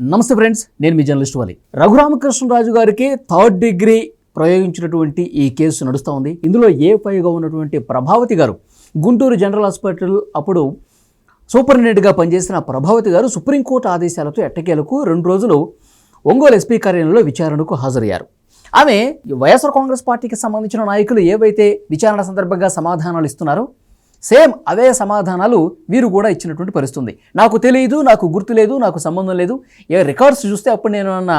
నమస్తే ఫ్రెండ్స్ నేను మీ జర్నలిస్ట్ వాలి. రఘురామకృష్ణరాజు గారికి థర్డ్ డిగ్రీ ప్రయోగించినటువంటి ఈ కేసు నడుస్తూ ఉంది. ఇందులో ఏ పైగా ఉన్నటువంటి ప్రభావతి గారు? గుంటూరు జనరల్ హాస్పిటల్ అప్పుడు సూపరింటెండెంట్గా పనిచేసిన ప్రభావతి గారు సుప్రీంకోర్టు ఆదేశాలతో ఎట్టకేలకు రెండు రోజులు ఒంగోలు ఎస్పీ కార్యాలయంలో విచారణకు హాజరయ్యారు. ఆమె వైఎస్ఆర్ కాంగ్రెస్ పార్టీకి సంబంధించిన నాయకులు ఏవైతే విచారణ సందర్భంగా సమాధానాలు ఇస్తున్నారో సేమ్ అవే సమాధానాలు వీరు కూడా ఇచ్చినటువంటి పరిస్థితుంది. నాకు తెలియదు నాకు గుర్తు లేదు నాకు సంబంధం లేదు. ఏ రికార్డ్స్ చూస్తే అప్పుడు నేను అన్న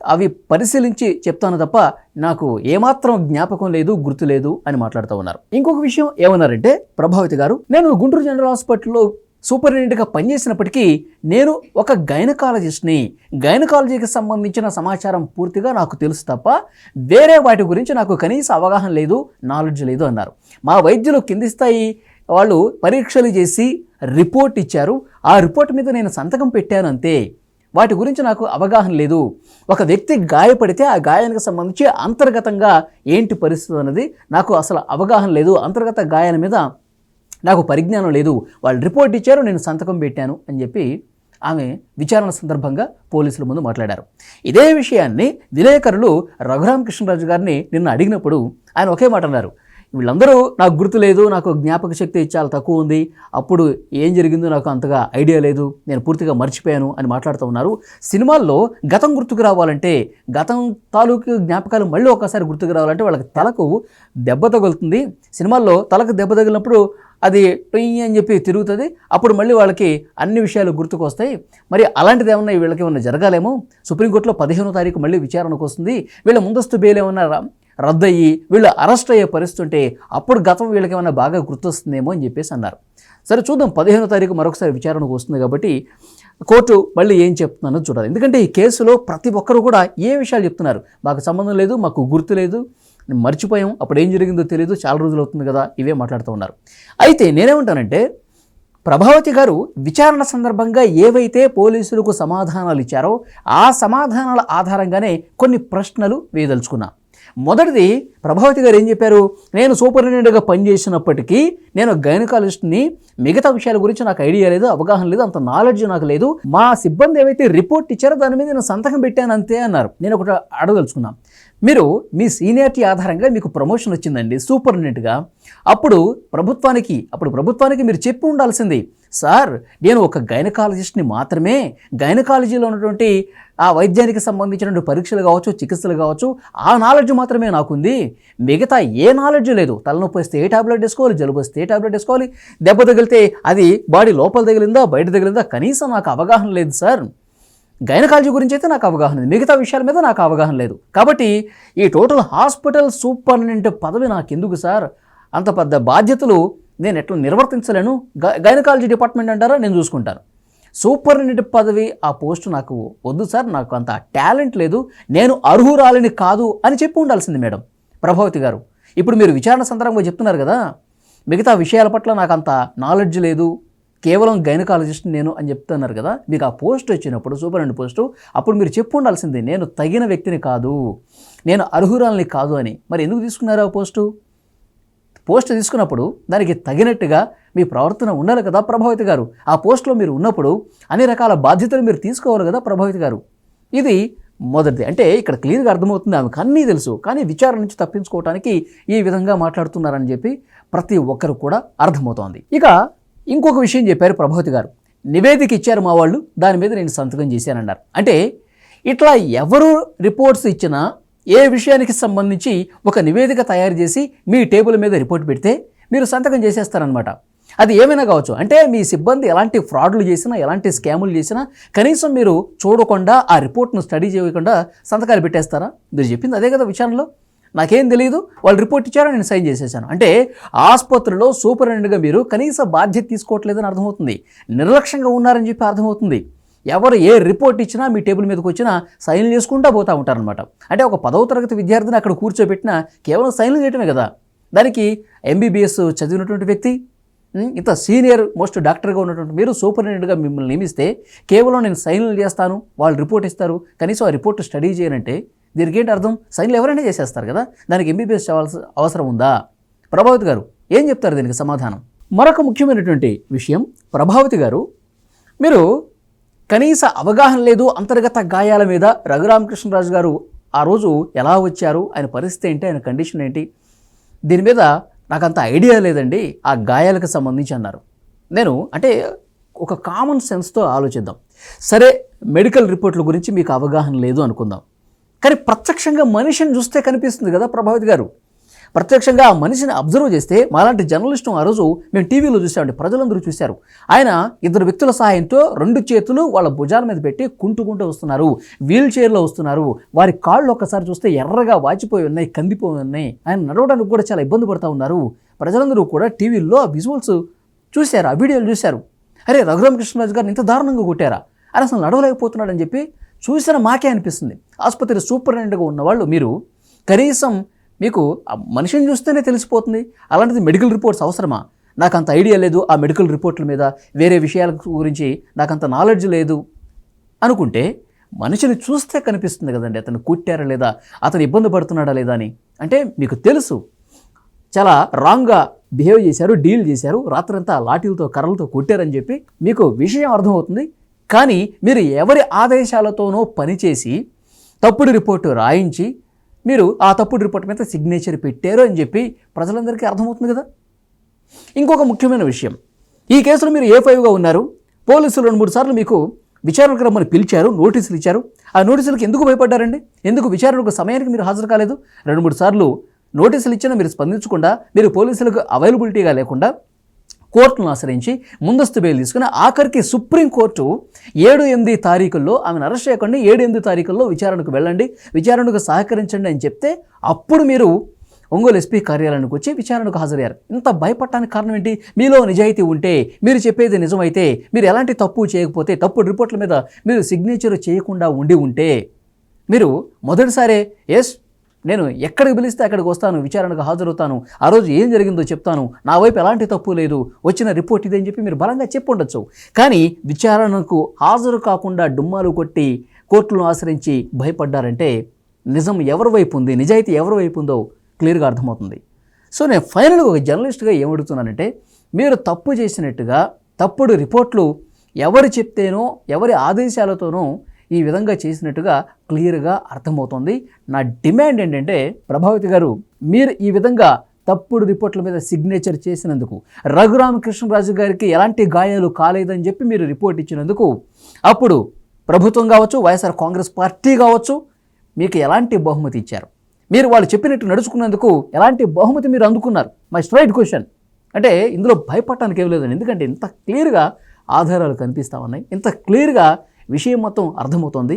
అవి పరిశీలించి చెప్తాను తప్ప నాకు ఏమాత్రం జ్ఞాపకం లేదు గుర్తు లేదు అని మాట్లాడుతూ ఉన్నారు. ఇంకొక విషయం ఏమన్నారంటే ప్రభావితి గారు నేను గుంటూరు జనరల్ హాస్పిటల్లో సూపరింటెండెంట్గా పనిచేసినప్పటికీ నేను ఒక గైనకాలజిస్ట్ని. గైనకాలజీకి సంబంధించిన సమాచారం పూర్తిగా నాకు తెలుసు తప్ప వేరే వాటి గురించి నాకు కనీస అవగాహన లేదు నాలెడ్జ్ లేదు అన్నారు. మా వైద్యులు కింది స్థాయి వాళ్ళు పరీక్షలు చేసి రిపోర్ట్ ఇచ్చారు. ఆ రిపోర్ట్ మీద నేను సంతకం పెట్టాను అంతే వాటి గురించి నాకు అవగాహన లేదు. ఒక వ్యక్తి గాయపడితే ఆ గాయానికి సంబంధించి అంతర్గతంగా ఏంటి పరిస్థితి అన్నది నాకు అసలు అవగాహన లేదు. అంతర్గత గాయాల మీద నాకు పరిజ్ఞానం లేదు. వాళ్ళు రిపోర్ట్ ఇచ్చారు నేను సంతకం పెట్టాను అని చెప్పి ఆమె విచారణ సందర్భంగా పోలీసుల ముందు మాట్లాడారు. ఇదే విషయాన్ని విలేకరులు రఘురామకృష్ణరాజు గారిని నిన్న అడిగినప్పుడు ఆయన ఒకే మాట అన్నారు. వీళ్ళందరూ నాకు గుర్తు లేదు నాకు జ్ఞాపక శక్తి చాలా తక్కువ ఉంది అప్పుడు ఏం జరిగిందో నాకు అంతగా ఐడియా లేదు నేను పూర్తిగా మర్చిపోయాను అని మాట్లాడుతూ ఉన్నారు. సినిమాల్లో గతం గుర్తుకు రావాలంటే గతం తాలూకు జ్ఞాపకాలు మళ్ళీ ఒకసారి గుర్తుకు రావాలంటే వాళ్ళకి తలకు దెబ్బ తగులుతుంది. సినిమాల్లో తలకు దెబ్బ తగిలినప్పుడు అది టొయ్యి అని చెప్పి తిరుగుతుంది. అప్పుడు మళ్ళీ వాళ్ళకి అన్ని విషయాలు గుర్తుకు వస్తాయి మరి అలాంటిది ఏమన్నా వీళ్ళకి ఏమన్నా జరగాలేమో? సుప్రీంకోర్టులో పదిహేనో తారీఖు మళ్ళీ విచారణకు వస్తుంది. వీళ్ళ ముందస్తు బెయిల్ ఏమన్నా రద్దయ్యి వీళ్ళు అరెస్ట్ అయ్యే పరిస్థితి ఉంటే అప్పుడు గతం వీళ్ళకి ఏమైనా బాగా గుర్తొస్తుందేమో అని చెప్పేసి అన్నారు. సరే చూద్దాం. పదిహేనో తారీఖు మరొకసారి విచారణకు వస్తుంది కాబట్టి కోర్టు మళ్ళీ ఏం చెప్తున్నానో చూడాలి. ఎందుకంటే ఈ కేసులో ప్రతి ఒక్కరు కూడా ఏ విషయాలు చెప్తున్నారు? మాకు సంబంధం లేదు మాకు గుర్తు లేదు మర్చిపోయాం అప్పుడు ఏం జరిగిందో తెలియదు చాలా రోజులు అవుతుంది కదా ఇవే మాట్లాడుతూ ఉన్నారు. అయితే నేనేమంటానంటే ప్రభావతి గారు విచారణ సందర్భంగా ఏవైతే పోలీసులకు సమాధానాలు ఇచ్చారో ఆ సమాధానాల ఆధారంగానే కొన్ని ప్రశ్నలు వేయదలుచుకున్నాను మొదటిది ప్రభావతి గారు ఏం చెప్పారు? నేను సూపరింటెండెంట్గా పనిచేసినప్పటికీ నేను గైనకాలజిస్ట్ని మిగతా విషయాల గురించి నాకు ఐడియా లేదు అవగాహన లేదు అంత నాలెడ్జ్ నాకు లేదు. మా సిబ్బంది ఏవైతే రిపోర్ట్ ఇచ్చారో దాని మీద నేను సంతకం పెట్టాను అంతే అన్నారు. నేను ఒకటి అడగదలుచుకున్నాను మీరు మీ సీనియారిటీ ఆధారంగా మీకు ప్రమోషన్ వచ్చిందండి సూపరింటెండెంట్గా. అప్పుడు ప్రభుత్వానికి అప్పుడు ప్రభుత్వానికి మీరు చెప్పి ఉండాల్సింది సార్ నేను ఒక గైనకాలజిస్ట్ని మాత్రమే. గైనకాలజీలో ఉన్నటువంటి ఆ వైద్యానికి సంబంధించినటువంటి పరీక్షలు కావచ్చు చికిత్సలు కావచ్చు ఆ నాలెడ్జ్ మాత్రమే నాకుంది. మిగతా ఏ నాలెడ్జ్ లేదు. తలనొప్పి వస్తే ఏ టాబ్లెట్ వేసుకోవాలి జలుబు వస్తే ఏ టాబ్లెట్ వేసుకోవాలి దెబ్బ తగిలితే అది బాడీ లోపల తగిలిందా బయట తగిలిందా కనీసం నాకు అవగాహన లేదు సార్. గైనకాలజీ గురించి అయితే నాకు అవగాహన ఉంది మిగతా విషయాల మీద నాకు అవగాహన లేదు. కాబట్టి ఈ టోటల్ హాస్పిటల్ సూపరింటెండెంట్ పదవి నాకు ఎందుకు సార్? అంత పెద్ద బాధ్యతలు నేను ఎట్లా నిర్వర్తించలేను? గైనకాలజీ డిపార్ట్మెంట్ అంటారా? నేను చూసుకుంటాను. సూపరింటెండెంట్ పదవి ఆ పోస్ట్ నాకు వద్దు సార్ నాకు అంత టాలెంట్ లేదు నేను అర్హురాలిని కాదు అని చెప్పి ఉండాల్సింది మేడం ప్రభావతి గారు. ఇప్పుడు మీరు విచారణ సందర్భంగా చెప్తున్నారు కదా మిగతా విషయాల పట్ల నాకు అంత నాలెడ్జ్ లేదు కేవలం గైనకాలజిస్ట్ నేను అని చెప్తున్నారు కదా మీకు ఆ పోస్ట్ వచ్చినప్పుడు సూపరింటెండెంట్ పోస్టు అప్పుడు మీరు చెప్పు ఉండాల్సింది నేను తగిన వ్యక్తిని కాదు నేను అర్హురాలిని కాదు అని. మరి ఎందుకు తీసుకున్నారు ఆ పోస్టు? పోస్ట్ తీసుకున్నప్పుడు దానికి తగినట్టుగా మీ ప్రవర్తన ఉండాలి కదా ప్రభావిత గారు. ఆ పోస్ట్లో మీరు ఉన్నప్పుడు అన్ని రకాల బాధ్యతలు మీరు తీసుకోవాలి కదా ప్రభావిత గారు. ఇది మొదటిది. అంటే ఇక్కడ క్లియర్గా అర్థమవుతుంది ఆమెకు అన్నీ తెలుసు. కానీ విచారణ నుంచి తప్పించుకోవడానికి ఈ విధంగా మాట్లాడుతున్నారని చెప్పి ప్రతి ఒక్కరు కూడా అర్థమవుతోంది. ఇక ఇంకొక విషయం చెప్పారు ప్రభావతి గారు. నివేదిక ఇచ్చారు మా వాళ్ళు. దాని మీద నేను సంతకం చేశానన్నారు. అంటే ఇట్లా ఎవరు రిపోర్ట్స్ ఇచ్చినా ఏ విషయానికి సంబంధించి ఒక నివేదిక తయారు చేసి మీ టేబుల్ మీద రిపోర్ట్ పెడితే మీరు సంతకం చేసేస్తారనమాట అది ఏమైనా కావచ్చు. అంటే మీ సిబ్బంది ఎలాంటి ఫ్రాడ్లు చేసినా ఎలాంటి స్కాములు చేసినా కనీసం మీరు చూడకుండా ఆ రిపోర్ట్ను స్టడీ చేయకుండా సంతకాలు పెట్టేస్తారా? మీరు చెప్పింది అదే కదా విచారణలో. నాకేం తెలియదు వాళ్ళు రిపోర్ట్ ఇచ్చారో నేను సైన్ చేసేసాను. అంటే ఆసుపత్రిలో సూపరింటెండెంట్గా మీరు కనీస బాధ్యత తీసుకోవట్లేదని అర్థమవుతుంది. నిర్లక్ష్యంగా ఉన్నారని చెప్పి అర్థమవుతుంది. ఎవరు ఏ రిపోర్ట్ ఇచ్చినా మీ టేబుల్ మీదకి వచ్చినా సైన్లు చేసుకుంటూ పోతూ ఉంటారనమాట అంటే ఒక పదవ తరగతి విద్యార్థిని అక్కడ కూర్చోబెట్టినా కేవలం సైన్లు చేయటమే కదా. దానికి ఎంబీబీఎస్ చదివినటువంటి వ్యక్తి ఇంత సీనియర్ మోస్ట్ డాక్టర్గా ఉన్నటువంటి మీరు సూపరింటెండెంట్గా మిమ్మల్ని నియమిస్తే కేవలం నేను సైన్లు చేస్తాను వాళ్ళు రిపోర్ట్ ఇస్తారు కనీసం ఆ రిపోర్ట్ స్టడీ చేయనంటే దీనికి ఏంటి అర్థం? సైన్లు ఎవరైనా చేసేస్తారు కదా. దానికి ఎంబీబీఎస్ చేయాల్సిన అవసరం ఉందా? ప్రభావిత్ గారు ఏం చెప్తారు దీనికి సమాధానం? మరొక ముఖ్యమైనటువంటి విషయం ప్రభావతి గారు మీరు కనీస అవగాహన లేదు అంతర్గత గాయాల మీద రఘురామకృష్ణరాజు గారు ఆ రోజు ఎలా వచ్చారు ఆయన పరిస్థితి ఏంటి ఆయన కండిషన్ ఏంటి? దీని మీద నాకు అంత ఐడియా లేదండి ఆ గాయాలకు సంబంధించి అన్నారు. నేను అంటే ఒక కామన్ సెన్స్తో ఆలోచిద్దాం. సరే మెడికల్ రిపోర్ట్ల గురించి మీకు అవగాహన లేదు అనుకుందాం. కానీ ప్రత్యక్షంగా మనిషిని చూస్తే కనిపిస్తుంది కదా ప్రభావిత్ గారు. ప్రత్యక్షంగా ఆ మనిషిని అబ్జర్వ్ చేస్తే మాలాంటి జర్నలిస్టు ఆ రోజు మేము టీవీలో చూసామండి. ప్రజలందరూ చూశారు. ఆయన ఇద్దరు వ్యక్తుల సహాయంతో రెండు చేతులు వాళ్ళ భుజాల మీద పెట్టి కుంటుకుంటూ వస్తున్నారు. వీల్ చైర్లో వస్తున్నారు. వారి కాళ్ళు ఒక్కసారి చూస్తే ఎర్రగా వాచిపోయి ఉన్నాయి కందిపోయి ఉన్నాయి. ఆయన నడవడానికి కూడా చాలా ఇబ్బంది పడుతూ ఉన్నారు. ప్రజలందరూ కూడా టీవీల్లో ఆ విజువల్స్ చూశారు ఆ వీడియోలు చూశారు. అరే రఘురామకృష్ణరాజు గారిని ఇంత దారుణంగా కొట్టారా? అని అసలు నడవలేకపోతున్నాడని చెప్పి చూసిన మాకే అనిపిస్తుంది. ఆసుపత్రి సూపరింటెండెంట్గా ఉన్నవాళ్ళు మీరు కనీసం మీకు ఆ మనిషిని చూస్తేనే తెలిసిపోతుంది. అలాంటిది మెడికల్ రిపోర్ట్స్ అవసరమా? నాకు అంత ఐడియా లేదు ఆ మెడికల్ రిపోర్ట్ల మీద. వేరే విషయాల గురించి నాకు అంత నాలెడ్జ్ లేదు. అనుకుంటే మనిషిని చూస్తే కనిపిస్తుంది కదండి అతను కుట్టారా లేదా? అతను ఇబ్బంది పడుతున్నాడా లేదా అని. అంటే మీకు తెలుసు. చాలా రాంగ్గా బిహేవ్ చేశారు డీల్ చేశారు రాత్రంతా లాఠీలతో కర్రలతో కొట్టారని చెప్పి మీకు విషయం అర్థమవుతుంది. కానీ మీరు ఎవరి ఆదేశాలతోనో పనిచేసి తప్పుడు రిపోర్టు రాయించి మీరు ఆ తప్పుడు రిపోర్ట్ మీద సిగ్నేచర్ పెట్టారు అని చెప్పి ప్రజలందరికీ అర్థమవుతుంది కదా? ఇంకొక ముఖ్యమైన విషయం. ఈ కేసులో మీరు ఏ ఫైవ్గా ఉన్నారు? పోలీసులు రెండు మూడు సార్లు మీకు విచారణకు రమ్మని పిలిచారు నోటీసులు ఇచ్చారు. ఆ నోటీసులకు ఎందుకు భయపడ్డారండి? ఎందుకు విచారణకు సమయానికి మీరు హాజరు కాలేదు? రెండు మూడు సార్లు నోటీసులు ఇచ్చినా మీరు స్పందించకుండా మీరు పోలీసులకు అవైలబిలిటీగా లేకుండా కోర్టును ఆశ్రయించి ముందస్తు బెయిల్ తీసుకుని ఆఖరికి సుప్రీంకోర్టు ఏడు ఎనిమిది తారీఖుల్లో ఆమెను అరెస్ట్ చేయకండి ఏడు ఎనిమిది తారీఖుల్లో విచారణకు వెళ్ళండి విచారణకు సహకరించండి అని చెప్తే అప్పుడు మీరు ఒంగోలు ఎస్పీ కార్యాలయానికి వచ్చి విచారణకు హాజరయ్యారు. ఇంత భయపడటానికి కారణం ఏంటి? మీలో నిజాయితీ ఉంటే మీరు చెప్పేది నిజమైతే మీరు ఎలాంటి తప్పు చేయకపోతే తప్పు రిపోర్ట్ల మీద మీరు సిగ్నేచర్ చేయకుండా ఉండి ఉంటే మీరు మొదటిసారే ఎస్ నేను ఎక్కడికి పిలిస్తే అక్కడికి వస్తాను విచారణకు హాజరవుతాను ఆ రోజు ఏం జరిగిందో చెప్తాను నా వైపు ఎలాంటి తప్పు లేదు వచ్చిన రిపోర్ట్ ఇదే అని చెప్పి మీరు బలంగా చెప్పుండొచ్చు. కానీ విచారణకు హాజరు కాకుండా డుమ్మాలు కొట్టి కోర్టులను ఆశ్రయించి భయపడ్డారంటే నిజం ఎవరి వైపు ఉంది నిజాయితీ ఎవరి వైపు ఉందో క్లియర్గా అర్థమవుతుంది. సో నేను ఫైనల్గా ఒక జర్నలిస్ట్గా ఏమడుగుతున్నానంటే మీరు తప్పు చేసినట్టుగా తప్పుడు రిపోర్ట్లు ఎవరు చెప్తేనో ఎవరి ఆదేశాలతోనో ఈ విధంగా చేసినట్టుగా క్లియర్గా అర్థమవుతుంది. నా డిమాండ్ ఏంటంటే ప్రభావతి గారు మీరు ఈ విధంగా తప్పుడు రిపోర్ట్ల మీద సిగ్నేచర్ చేసినందుకు రఘురామకృష్ణరాజు గారికి ఎలాంటి గాయాలు కాలేదని చెప్పి మీరు రిపోర్ట్ ఇచ్చినందుకు అప్పుడు ప్రభుత్వం కావచ్చు వైఎస్ఆర్ కాంగ్రెస్ పార్టీ కావచ్చు మీకు ఎలాంటి బహుమతి ఇచ్చారు? మీరు వాళ్ళు చెప్పినట్టు నడుచుకున్నందుకు ఎలాంటి బహుమతి మీరు అందుకున్నారు? మై స్ట్రైట్ క్వశ్చన్ అంటే ఇందులో భయపడటానికి ఏం లేదండి. ఎందుకంటే ఇంత క్లియర్గా ఆధారాలు కనిపిస్తూ ఉన్నాయి. ఇంత క్లియర్గా విషయం మొత్తం అర్థమవుతోంది.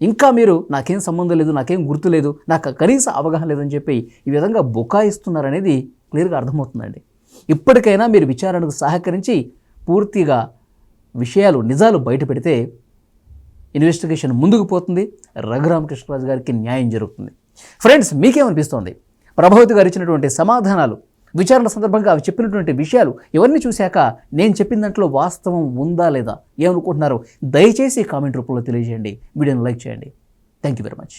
ఇంకా మీరు నాకేం సంబంధం లేదు నాకేం గుర్తు లేదు నాకు కనీస అవగాహన లేదని చెప్పి ఈ విధంగా బుకాయిస్తున్నారనేది క్లియర్గా అర్థమవుతుందండి. ఇప్పటికైనా మీరు విచారణకు సహకరించి పూర్తిగా విషయాలు నిజాలు బయట పెడితే ఇన్వెస్టిగేషన్ ముందుకు పోతుంది. రఘురామకృష్ణరాజు గారికి న్యాయం జరుగుతుంది. ఫ్రెండ్స్ మీకేమనిపిస్తోంది? ప్రభావిత గారు ఇచ్చినటువంటి సమాధానాలు విచారణ సందర్భంగా అవి చెప్పినటువంటి విషయాలు ఇవన్నీ చూశాక నేను చెప్పిన దాంట్లో వాస్తవం ఉందా లేదా ఏమనుకుంటున్నారో దయచేసి కామెంట్ రూపంలో తెలియజేయండి. వీడియోని లైక్ చేయండి. Thank you very much